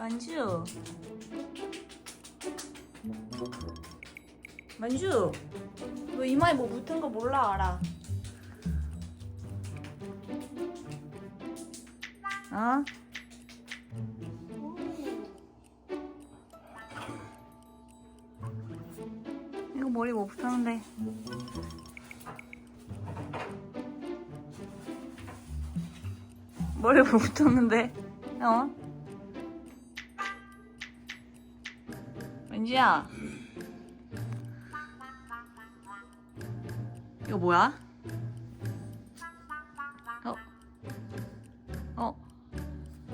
만주. 만주. 너 이마에 뭐 붙은 거 몰라 알아? 어? 이거 머리 뭐 붙었는데? 머리 뭐 붙었는데? 어? 은지야. 이거 뭐야? 어? 어?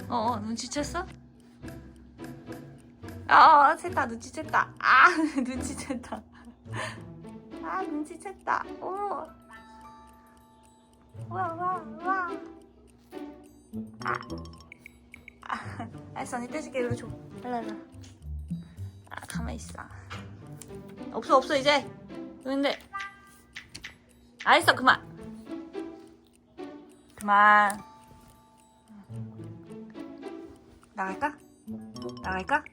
어, 어, 눈치챘어? 아, 챘다, 눈치챘다. 아, 눈치챘다. 아, 눈치챘다. 오. 와, 와, 와. 아. 아, 알았어, 언니 떼줄게. 이거 줘. 일로, 일로. 아, 가만히 있어. 없어, 없어, 이제. 근데. 알았어, 그만. 그만. 나갈까? 나갈까?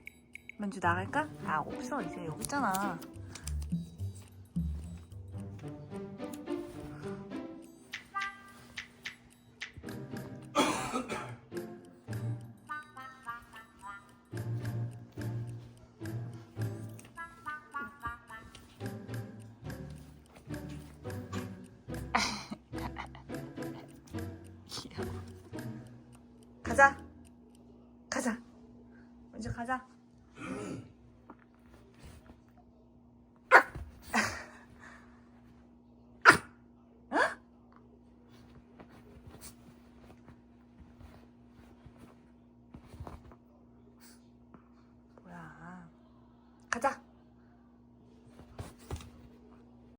먼저 나갈까? 아, 없어. 이제 있잖아. 가자. 가자. 먼저 가자. 뭐야. 가자.